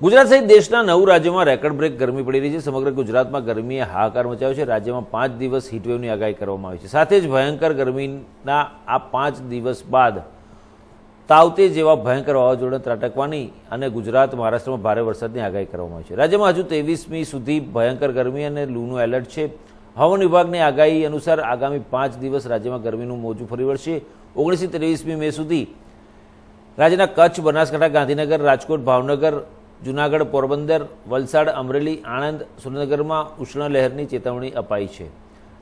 ગુજરાત સહિત દેશના નવ રાજ્યોમાં રેકોર્ડ બ્રેક ગરમી પડી રહી છે. સમગ્ર ગુજરાતમાં ગરમીએ હાહાકાર મચાવ્યો છે. રાજ્યમાં પાંચ દિવસ હીટવેવની આગાહી કરવામાં આવી છે. સાથે જ ભયંકર ગરમીના આ પાંચ દિવસ બાદ તાવતે જેવા ભયંકર વાવાઝોડા ત્રાટકવાની અને ગુજરાત, મહારાષ્ટ્રમાં ભારે વરસાદની આગાહી કરવામાં આવી છે. રાજ્યમાં હજુ ત્રેવીસમી સુધી ભયંકર ગરમી અને લૂનું એલર્ટ છે. હવામાન વિભાગની આગાહી અનુસાર આગામી પાંચ દિવસ રાજ્યમાં ગરમીનું મોજું ફરી વળશે. ઓગણીસથી ત્રેવીસમી મે સુધી રાજ્યના કચ્છ, બનાસકાંઠા, ગાંધીનગર, રાજકોટ, ભાવનગર જૂનાગઢ, પોરબંદર, વલસાડ, અમરેલી, આણંદ, સુરેન્દ્રનગરમાં ઉષ્ણ લહેરની ચેતવણી અપાઈ છે.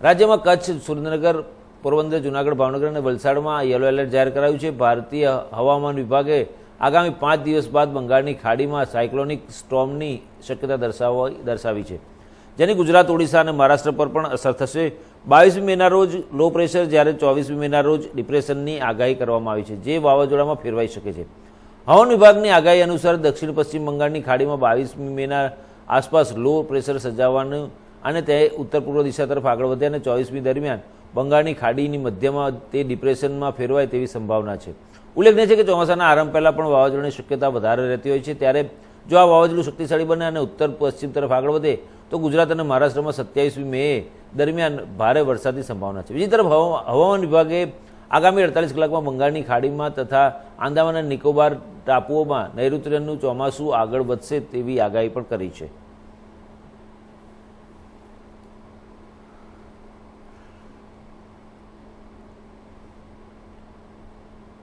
રાજ્યમાં કચ્છ, સુરેન્દ્રનગર, પોરબંદર, જૂનાગઢ, ભાવનગર અને વલસાડમાં યલો એલર્ટ જાહેર કરાયું છે. ભારતીય હવામાન વિભાગે આગામી પાંચ દિવસ બાદ બંગાળની ખાડીમાં સાયક્લોનિક સ્ટોર્મની શક્યતા દર્શાવવા દર્શાવી છે. જેની ગુજરાત, ઓડિશા અને મહારાષ્ટ્ર પર પણ અસર થશે. બાવીસમી મેના રોજ લો પ્રેશર, જ્યારે ચોવીસમી મેના રોજ ડિપ્રેશનની આગાહી કરવામાં આવી છે, જે વાવાઝોડામાં ફેરવાઈ શકે છે. હવામાન વિભાગની આગાહી અનુસાર દક્ષિણ પશ્ચિમ બંગાળની ખાડીમાં બાવીસમી મેના આસપાસ લો પ્રેશર સર્જાવાનું અને તે ઉત્તર પૂર્વ દિશા તરફ આગળ વધે અને ચોવીસમી દરમિયાન બંગાળની ખાડીની મધ્યમાં તે ડિપ્રેશનમાં ફેરવાય તેવી સંભાવના છે. ઉલ્લેખનીય છે કે ચોમાસાના આરંભ પહેલાં પણ વાવાઝોડાની શક્યતા વધારે રહેતી હોય છે. ત્યારે જો આ વાવાઝોડું શક્તિશાળી બને અને ઉત્તર પશ્ચિમ તરફ આગળ વધે, તો ગુજરાત અને મહારાષ્ટ્રમાં સત્યાવીસમી મે દરમિયાન ભારે વરસાદની સંભાવના છે. બીજી તરફ હવા- હવામાન વિભાગે આગામી અડતાલીસ કલાકમાં બંગાળની ખાડીમાં તથા આંદામાન નિકોબાર ટાપુઓમાં નૈઋત્યનું ચોમાસું આગળ વધશે તેવી આગાહી પણ કરી છે.